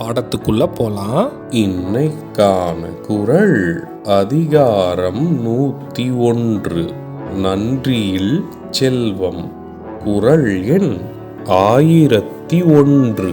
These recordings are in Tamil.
பாடத்துக்குள்ள போலாம். இன்னைக்கான குறள் அதிகாரம் நூத்தி ஒன்று. நன்றியில் செல்வம். குறள் எண் ஆயிரத்தி ஒன்று.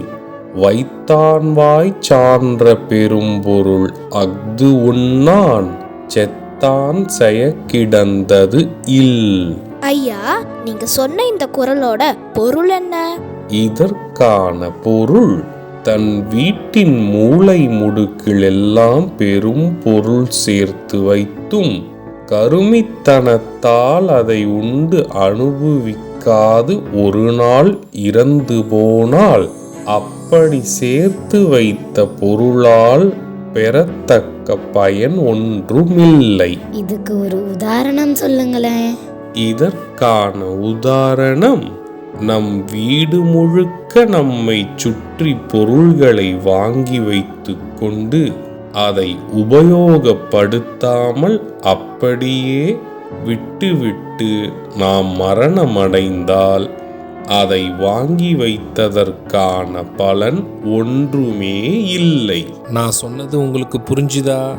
வைத்தான் வாய் சான்ற பெரும்பொருள் அஃது உண்ணான் செத்தான் செய கிடந்தது இல். ஐயா நீங்க சொன்ன இந்த குரலோட பொருள் என்ன? இதற்கான பொருள் தன் வீட்டின் மூலை முடுக்கிலெல்லாம் பெரும் பொருள் சேர்த்து வைத்தும் கருமித்தனத்தால் அதை உண்டு அனுபவிக்காது ஒரு நாள் இறந்து போனால். அப்படி சேர்த்து வைத்த பொருளால் பெறத்தக்க பயன் ஒன்றுமில்லை. இதுக்கு ஒரு உதாரணம் சொல்லுங்களேன். இதற்கான உதாரணம் நம் வீடு முழுக்க நம்மை சுற்றி பொருள்களை வாங்கி வைத்து கொண்டு அதை உபயோகப்படுத்தாமல் அப்படியே விட்டுவிட்டு நாம் மரணமடைந்தால் அதை வாங்கி வைத்ததற்கான பலன் ஒன்றுமே இல்லை. நான் சொன்னது உங்களுக்கு புரிஞ்சுதா?